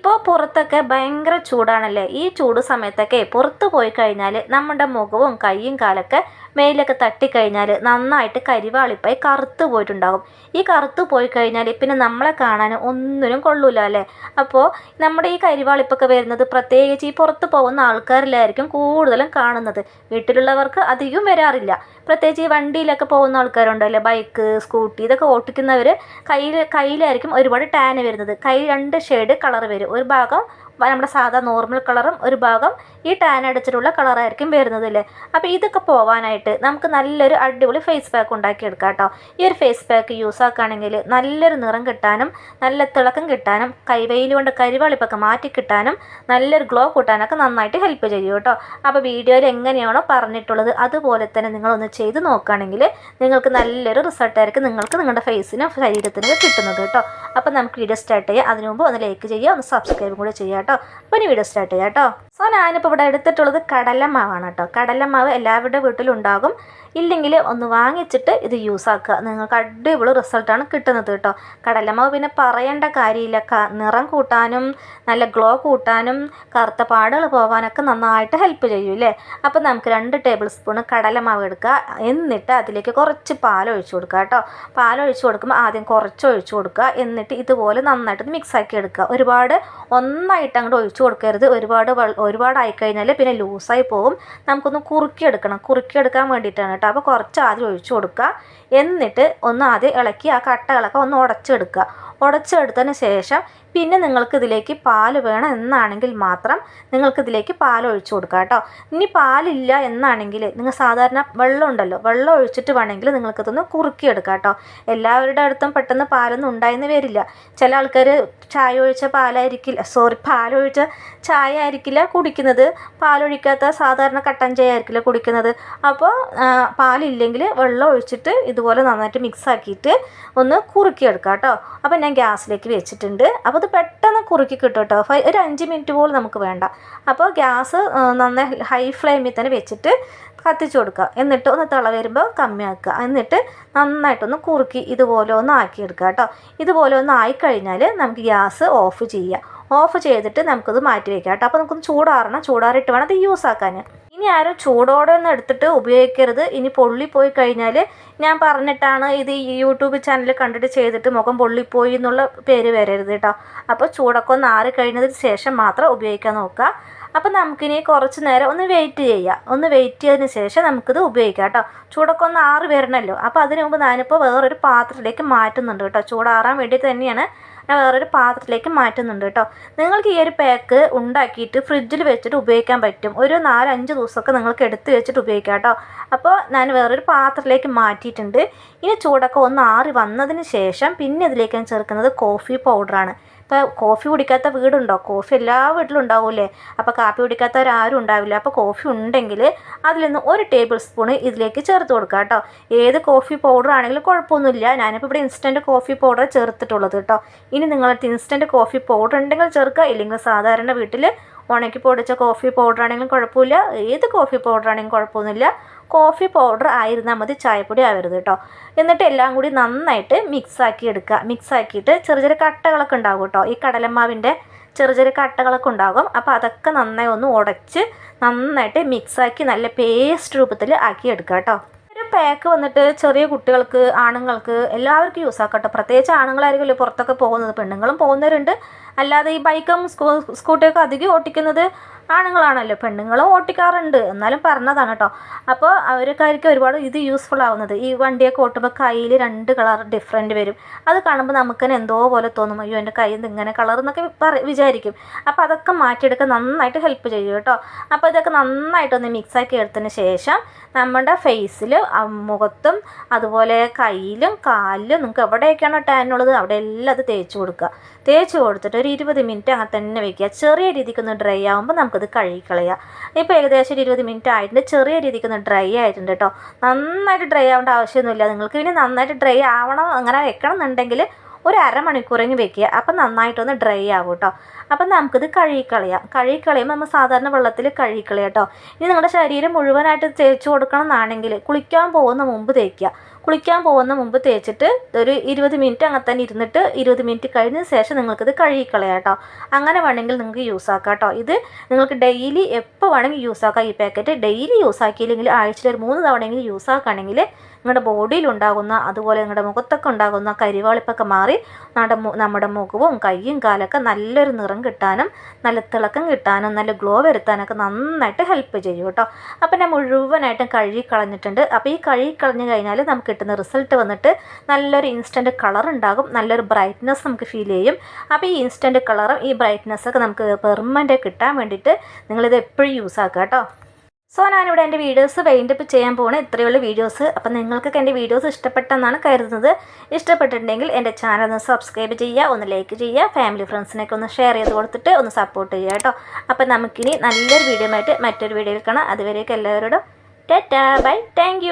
ഇപ്പോൾ പുറത്തൊക്കെ ഭയങ്കര ചൂടാണല്ലേ? ഈ ചൂട് സമയത്തൊക്കെ പുറത്ത് പോയി കഴിഞ്ഞാൽ നമ്മുടെ മുഖവും കൈയും കാലൊക്കെ മേലൊക്കെ തട്ടിക്കഴിഞ്ഞാൽ നന്നായിട്ട് കരിവാളിപ്പായി കറുത്ത് പോയിട്ടുണ്ടാകും. ഈ കറുത്ത് പോയി കഴിഞ്ഞാൽ പിന്നെ നമ്മളെ കാണാൻ ഒന്നിനും കൊള്ളൂല അല്ലേ? അപ്പോൾ നമ്മുടെ ഈ കരിവാളിപ്പൊക്കെ വരുന്നത് പ്രത്യേകിച്ച് ഈ പുറത്ത് പോകുന്ന ആൾക്കാരിലായിരിക്കും കൂടുതലും കാണുന്നത്. വീട്ടിലുള്ളവർക്ക് അധികം വരാറില്ല. പ്രത്യേകിച്ച് ഈ വണ്ടിയിലൊക്കെ പോകുന്ന ആൾക്കാരുണ്ടല്ലോ ബൈക്ക് സ്കൂട്ടി ഇതൊക്കെ ഓട്ടിക്കുന്നവർ കയ്യിൽ കയ്യിലായിരിക്കും ഒരുപാട് ടാൻ വരുന്നത്. കൈ രണ്ട് ഷെയ്ഡ് കളർ വരും. ഒരു ഭാഗം നമ്മുടെ സാധാ നോർമൽ കളറും ഒരു ഭാഗം ഈ ടാൻ അടിച്ചിട്ടുള്ള കളറായിരിക്കും വരുന്നത് അല്ലേ അപ്പോൾ ഇതൊക്കെ പോവാനായിട്ട് നമുക്ക് നല്ലൊരു അടിപൊളി ഫേസ് പാക്ക് ഉണ്ടാക്കിയെടുക്കാം കേട്ടോ ഈ ഒരു ഫേസ് പാക്ക് യൂസ് ആക്കുകയാണെങ്കിൽ നല്ലൊരു നിറം കിട്ടാനും നല്ല തിളക്കം കിട്ടാനും കൈവെയിൽ കൊണ്ട് കരിവാളിപ്പൊക്കെ മാറ്റി കിട്ടാനും നല്ലൊരു ഗ്ലോ കൂട്ടാനൊക്കെ നന്നായിട്ട് ഹെൽപ്പ് ചെയ്യും കേട്ടോ അപ്പോൾ വീഡിയോയിൽ എങ്ങനെയാണോ പറഞ്ഞിട്ടുള്ളത് അതുപോലെ തന്നെ നിങ്ങളൊന്ന് ചെയ്ത് നോക്കുകയാണെങ്കിൽ നിങ്ങൾക്ക് നല്ലൊരു റിസൾട്ടായിരിക്കും നിങ്ങൾക്ക് നിങ്ങളുടെ ഫേസിനും ശരീരത്തിനും കിട്ടുന്നത് കേട്ടോ അപ്പോൾ നമുക്ക് വീഡിയോ സ്റ്റാർട്ട് ചെയ്യാം. അതിനു മുമ്പ് ഒന്ന് ലൈക്ക് ചെയ്യുക ഒന്ന് സബ്സ്ക്രൈബും കൂടെ ചെയ്യുക കേട്ടോ. അപ്പോൾ ഇനി വീഡിയോ സ്റ്റാർട്ട് ചെയ്യാം കേട്ടോ. സോ ഞാനിപ്പോൾ ഇവിടെ എടുത്തിട്ടുള്ളത് കടലമാവാണ് കേട്ടോ. കടലമാവ് എല്ലാവരുടെ വീട്ടിലും ഉണ്ടാകും. ഇല്ലെങ്കിൽ ഒന്ന് വാങ്ങിച്ചിട്ട് ഇത് യൂസ് ആക്കുക. നിങ്ങൾക്ക് അടിപൊളി റിസൾട്ടാണ് കിട്ടുന്നത് കേട്ടോ. കടലമാവ് പിന്നെ പറയേണ്ട കാര്യമില്ല. നിറം കൂട്ടാനും നല്ല ഗ്ലോ കൂട്ടാനും കറുത്ത പാടുകൾ പോകാനൊക്കെ നന്നായിട്ട് ഹെൽപ്പ് ചെയ്യും അല്ലേ അപ്പോൾ നമുക്ക് രണ്ട് ടേബിൾ സ്പൂൺ കടലമാവ് എടുക്കുക. എന്നിട്ട് അതിലേക്ക് കുറച്ച് പാൽ കൊടുക്കുക കേട്ടോ. പാൽ കൊടുക്കുമ്പോൾ ആദ്യം കുറച്ച് ഒഴിച്ചു കൊടുക്കുക. എന്നിട്ട് ഇതുപോലെ നന്നായിട്ട് മിക്സ് ആക്കി എടുക്കുക. ഒരുപാട് ഒന്നായിട്ട് അങ്ങോട്ട് ഒഴിച്ചു കൊടുക്കരുത്. ഒരുപാട് ഒരുപാട് ആയിക്കഴിഞ്ഞാൽ പിന്നെ ലൂസായി പോകും. നമുക്കൊന്ന് കുറുക്കിയെടുക്കണം. കുറുക്കിയെടുക്കാൻ വേണ്ടിയിട്ടാണ് കേട്ടോ. അപ്പോൾ കുറച്ച് ആദ്യം ഒഴിച്ചു കൊടുക്കുക. എന്നിട്ട് ഒന്ന് ആദ്യം ഇളക്കി ആ കട്ടകളൊക്കെ ഒന്ന് ഉടച്ചെടുക്കുക. ഉടച്ചെടുത്തതിന് ശേഷം പിന്നെ നിങ്ങൾക്ക് ഇതിലേക്ക് പാൽ വേണം എന്നാണെങ്കിൽ മാത്രം നിങ്ങൾക്ക് ഇതിലേക്ക് പാൽ ഒഴിച്ചു കൊടുക്കുക കേട്ടോ. ഇനി പാലില്ല എന്നാണെങ്കിൽ നിങ്ങൾ സാധാരണ വെള്ളം ഉണ്ടല്ലോ വെള്ളം ഒഴിച്ചിട്ട് വേണമെങ്കിൽ നിങ്ങൾക്കിതൊന്ന് കുറുക്കിയെടുക്കാം കേട്ടോ. എല്ലാവരുടെ അടുത്തും പെട്ടെന്ന് പാലൊന്നും ഉണ്ടായെന്ന് വരില്ല. ചില ആൾക്കാർ ചായ ഒഴിച്ച പാലായിരിക്കില്ല സോറി പാലൊഴിച്ച ചായ ആയിരിക്കില്ല കുടിക്കുന്നത്. പാലൊഴിക്കാത്ത സാധാരണ കട്ടൻ ചായ ആയിരിക്കില്ല കുടിക്കുന്നത്. അപ്പോൾ പാലില്ലെങ്കിൽ വെള്ളം ഒഴിച്ചിട്ട് ഇതുപോലെ നന്നായിട്ട് മിക്സ് ആക്കിയിട്ട് ഒന്ന് കുറുക്കിയെടുക്കാം കേട്ടോ. അപ്പോൾ ഞാൻ ഗ്യാസിലേക്ക് വെച്ചിട്ടുണ്ട്. അപ്പോൾ അത് പെട്ടെന്ന് കുറുക്കി കിട്ടും കേട്ടോ ഒരു അഞ്ച് മിനിറ്റ് പോലും നമുക്ക് വേണ്ട. അപ്പോൾ ഗ്യാസ് നന്നായി ഹൈ ഫ്ലെയിമിൽ തന്നെ വെച്ചിട്ട് കത്തിച്ചു കൊടുക്കുക. എന്നിട്ട് ഒന്ന് തിള വരുമ്പോൾ കമ്മിയാക്കുക. എന്നിട്ട് നന്നായിട്ടൊന്ന് കുറുക്കി ഇതുപോലെ ഒന്ന് ആക്കിയെടുക്കുക കേട്ടോ. ഇതുപോലെ ഒന്ന് ആയിക്കഴിഞ്ഞാൽ നമുക്ക് ഗ്യാസ് ഓഫ് ചെയ്യാം. ഓഫ് ചെയ്തിട്ട് നമുക്കത് മാറ്റി വയ്ക്കാം കേട്ടോ. അപ്പോൾ നമുക്കൊന്ന് ചൂടാറണം. ചൂടാറിയിട്ട് വേണം അത് യൂസ് ആക്കാൻ ഇനി ആരും ചൂടോടെ ഒന്നും എടുത്തിട്ട് ഉപയോഗിക്കരുത്. ഇനി പൊള്ളിപ്പോയി കഴിഞ്ഞാൽ ഞാൻ പറഞ്ഞിട്ടാണ് ഇത് യൂട്യൂബ് ചാനൽ കണ്ടിട്ട് ചെയ്തിട്ട് മുഖം പൊള്ളിപ്പോയി എന്നുള്ള പേര് വരരുത് കേട്ടോ അപ്പോൾ ചൂടൊക്കെ ഒന്ന് ആറി കഴിഞ്ഞതിന് ശേഷം മാത്രം ഉപയോഗിക്കാൻ നോക്കുക. അപ്പോൾ നമുക്കിനി കുറച്ച് നേരം ഒന്ന് വെയിറ്റ് ചെയ്യാം. ഒന്ന് വെയിറ്റ് ചെയ്തതിന് ശേഷം നമുക്കിത് ഉപയോഗിക്കാം കേട്ടോ. ചൂടൊക്കെ ഒന്ന് ആറ് വരണമല്ലോ അപ്പോൾ അതിന് മുമ്പ് ഞാനിപ്പോൾ വേറൊരു പാത്രത്തിലേക്ക് മാറ്റുന്നുണ്ട് കേട്ടോ. ചൂടാറാൻ വേണ്ടി തന്നെയാണ് ഞാൻ വേറൊരു പാത്രത്തിലേക്ക് മാറ്റുന്നുണ്ട് കേട്ടോ. നിങ്ങൾക്ക് ഈ ഒരു പാക്ക് ഉണ്ടാക്കിയിട്ട് ഫ്രിഡ്ജിൽ വെച്ചിട്ട് ഉപയോഗിക്കാൻ പറ്റും. ഒരു നാലഞ്ച് ദിവസമൊക്കെ നിങ്ങൾക്ക് എടുത്ത് വെച്ചിട്ട് ഉപയോഗിക്കാം കേട്ടോ. അപ്പോൾ ഞാൻ വേറൊരു പാത്രത്തിലേക്ക് മാറ്റിയിട്ടുണ്ട്. ഇനി ചൂടൊക്കെ ഒന്ന് ആറി വന്നതിന് ശേഷം പിന്നെ ഇതിലേക്ക് ഞാൻ ചേർക്കുന്നത് കോഫി പൗഡറാണ് ഇപ്പോൾ കോഫി കുടിക്കാത്ത വീടുണ്ടോ? കോഫി എല്ലാ വീട്ടിലും ഉണ്ടാവില്ലേ? അപ്പോൾ കാപ്പി കുടിക്കാത്തവരാരും ഉണ്ടാവില്ല. അപ്പോൾ കോഫി ഉണ്ടെങ്കിൽ അതിൽ നിന്ന് ഒരു ടേബിൾ സ്പൂൺ ഇതിലേക്ക് ചേർത്ത് കൊടുക്കുക കേട്ടോ. ഏത് കോഫി പൗഡർ ആണെങ്കിലും കുഴപ്പമൊന്നുമില്ല. ഞാനിപ്പോൾ ഇവിടെ ഇൻസ്റ്റന്റ് കോഫി പൗഡർ ചേർത്തിട്ടുള്ളത് കേട്ടോ. ഇനി നിങ്ങളുടെ ഇൻസ്റ്റന്റ് കോഫി പൗഡർ ഉണ്ടെങ്കിൽ ചേർക്കുക. ഇല്ലെങ്കിൽ സാധാരണ വീട്ടിൽ ഉണക്കി പൊടിച്ച കോഫി പൗഡർ ആണെങ്കിലും കുഴപ്പമില്ല. ഏത് കോഫി പൗഡർ ആണെങ്കിലും കുഴപ്പമൊന്നുമില്ല. കോഫി പൗഡർ ആയിരുന്നാൽ മതി ചായപ്പൊടി ആവരുത് കേട്ടോ. എന്നിട്ട് എല്ലാം കൂടി നന്നായിട്ട് മിക്സാക്കി എടുക്കുക. മിക്സാക്കിയിട്ട് ചെറിയ ചെറിയ കട്ടകളൊക്കെ ഉണ്ടാകും കേട്ടോ. ഈ കടലമാവിന്റെ ചെറിയ ചെറിയ കട്ടകളൊക്കെ ഉണ്ടാകും. അപ്പോൾ അതൊക്കെ നന്നായി ഒന്ന് ഉടച്ച് നന്നായിട്ട് മിക്സാക്കി നല്ല പേസ്റ്റ് രൂപത്തിൽ ആക്കി എടുക്കുക കേട്ടോ. ഒരു പാക്ക് വന്നിട്ട് ചെറിയ കുട്ടികൾക്ക് ആണുങ്ങൾക്ക് എല്ലാവർക്കും യൂസ് ആക്കട്ടോ കേട്ടോ. പ്രത്യേകിച്ച് ആണുങ്ങളായിരിക്കുമല്ലോ പുറത്തൊക്കെ പോകുന്നത്. പെണ്ണുങ്ങളും പോകുന്നവരുണ്ട്. അല്ലാതെ ഈ ബൈക്കും സ്കൂ സ്കൂട്ടിയൊക്കെ അധികം ഓട്ടിക്കുന്നത് ആണുങ്ങളാണല്ലോ. പെണ്ണുങ്ങളും ഓട്ടിക്കാറുണ്ട്. എന്നാലും പറഞ്ഞതാണ് കേട്ടോ അപ്പോൾ അവർക്കായിരിക്കും ഒരുപാട് ഇത് യൂസ്ഫുൾ ആവുന്നത്. ഈ വണ്ടിയൊക്കെ ഓട്ടുമ്പോൾ കയ്യിൽ രണ്ട് കളർ ഡിഫറെന്റ് വരും. അത് കാണുമ്പോൾ നമുക്ക് തന്നെ എന്തോ പോലെ തോന്നും. അയ്യോ എന്റെ കയ്യിൽ നിന്ന് ഇങ്ങനെ കളർ എന്നൊക്കെ പറ വിചാരിക്കും. അപ്പോൾ അതൊക്കെ മാറ്റിയെടുക്കാൻ നന്നായിട്ട് ഹെൽപ്പ് ചെയ്യും കേട്ടോ അപ്പോൾ ഇതൊക്കെ നന്നായിട്ടൊന്ന് മിക്സാക്കി എടുത്തതിന് ശേഷം നമ്മുടെ ഫേസിൽ മുഖത്തും അതുപോലെ കയ്യിലും കാലിലും നിങ്ങൾക്ക് എവിടെയൊക്കെയാണോ ടാൻ ഉള്ളത് അവിടെ എല്ലാം അത് തേച്ച് കൊടുക്കുക. തേച്ച് കൊടുത്തിട്ട് ഒരു ഇരുപത് മിനിറ്റ് അങ്ങനെ തന്നെ വെക്കുക. ചെറിയ രീതിക്ക് ഒന്ന് ഡ്രൈ ആകുമ്പോൾ നമുക്കത് കഴുകിക്കളയാം. ഇപ്പോൾ ഏകദേശം ഒരു ഇരുപത് മിനിറ്റ് ആയിട്ടുണ്ട്. ചെറിയ രീതിക്ക് ഒന്ന് ഡ്രൈ ആയിട്ടുണ്ട് കേട്ടോ നന്നായിട്ട് ഡ്രൈ ആവേണ്ട ആവശ്യമൊന്നുമില്ല. നിങ്ങൾക്ക് ഇനി നന്നായിട്ട് ഡ്രൈ ആവണം അങ്ങനെ വെക്കണം എന്നുണ്ടെങ്കിൽ ഒരു അരമണിക്കൂറെങ്കിൽ വെക്കുക. അപ്പം നന്നായിട്ടൊന്ന് ഡ്രൈ ആകും കേട്ടോ അപ്പം നമുക്കിത് കഴുകിക്കളയാം. കഴുകിക്കളയുമ്പോൾ നമ്മൾ സാധാരണ വെള്ളത്തിൽ കഴുകിക്കളയാം കേട്ടോ ഇനി നിങ്ങളുടെ ശരീരം മുഴുവനായിട്ട് തേച്ച് കൊടുക്കണം എന്നാണെങ്കിൽ കുളിക്കാൻ പോകുന്ന മുമ്പ് തേക്കുക. കുളിക്കാൻ പോകുന്ന മുമ്പ് തേച്ചിട്ട് ഒരു ഇരുപത് മിനിറ്റ് അങ്ങനെ തന്നെ ഇരുന്നിട്ട് ഇരുപത് മിനിറ്റ് കഴിഞ്ഞ ശേഷം നിങ്ങൾക്കിത് കഴുകിക്കളയാം കേട്ടോ. അങ്ങനെ വേണമെങ്കിൽ നിങ്ങൾക്ക് യൂസ് ആക്കാം കേട്ടോ. ഇത് നിങ്ങൾക്ക് ഡെയിലി എപ്പോൾ വേണമെങ്കിൽ യൂസ് ആക്കാം. ഈ പാക്കറ്റ് ഡെയിലി യൂസ് ആക്കിയില്ലെങ്കിൽ ആഴ്ചയിൽ ഒരു മൂന്ന് തവണയെങ്കിലും യൂസ് ആക്കുകയാണെങ്കിൽ നിങ്ങളുടെ ബോഡിയിൽ ഉണ്ടാകുന്ന അതുപോലെ നിങ്ങളുടെ മുഖത്തൊക്കെ ഉണ്ടാകുന്ന കരിവാളിപ്പൊക്കെ മാറി നമ്മുടെ നമ്മുടെ മുഖവും കൈയും കാലൊക്കെ നല്ലൊരു നിറം കിട്ടാനും നല്ല തിളക്കം കിട്ടാനും നല്ല ഗ്ലോ വരുത്താനൊക്കെ നന്നായിട്ട് ഹെൽപ്പ് ചെയ്യും കേട്ടോ. അപ്പം ഞാൻ മുഴുവനായിട്ടും കഴുകി കളഞ്ഞിട്ടുണ്ട്. അപ്പോൾ ഈ കഴുകി കളഞ്ഞു കഴിഞ്ഞാൽ നമുക്ക് കിട്ടുന്ന റിസൾട്ട് വന്നിട്ട് നല്ലൊരു ഇൻസ്റ്റന്റ് കളർ ഉണ്ടാകും. നല്ലൊരു ബ്രൈറ്റ്നസ് നമുക്ക് ഫീൽ ചെയ്യും. അപ്പോൾ ഈ ഇൻസ്റ്റന്റ് കളറും ഈ ബ്രൈറ്റ്നസ്സൊക്കെ നമുക്ക് പെർമനന്റ് കിട്ടാൻ വേണ്ടിയിട്ട് നിങ്ങളിത് എപ്പോഴും യൂസ് ആക്കുക കേട്ടോ. സോ ഞാനിവിടെ എന്റെ വീഡിയോസ് വൈൻഡപ്പ് ചെയ്യാൻ പോവാണ്. ഇത്രയുള്ള വീഡിയോസ് അപ്പം നിങ്ങൾക്കൊക്കെ എന്റെ വീഡിയോസ് ഇഷ്ടപ്പെട്ടെന്നാണ് കരുതുന്നത്. ഇഷ്ടപ്പെട്ടിട്ടുണ്ടെങ്കിൽ എന്റെ ചാനൽ ഒന്ന് സബ്സ്ക്രൈബ് ചെയ്യുക ഒന്ന് ലൈക്ക് ചെയ്യുക ഫാമിലി ഫ്രണ്ട്സിനൊക്കെ ഒന്ന് ഷെയർ ചെയ്ത് കൊടുത്തിട്ട് ഒന്ന് സപ്പോർട്ട് ചെയ്യുക കേട്ടോ. അപ്പം നമുക്കിനി നല്ലൊരു വീഡിയോ ആയിട്ട് മറ്റൊരു വീഡിയോയിൽ കാണാം. അതുവരെയൊക്കെ എല്ലാവരോടും ടാറ്റാ ബൈ താങ്ക്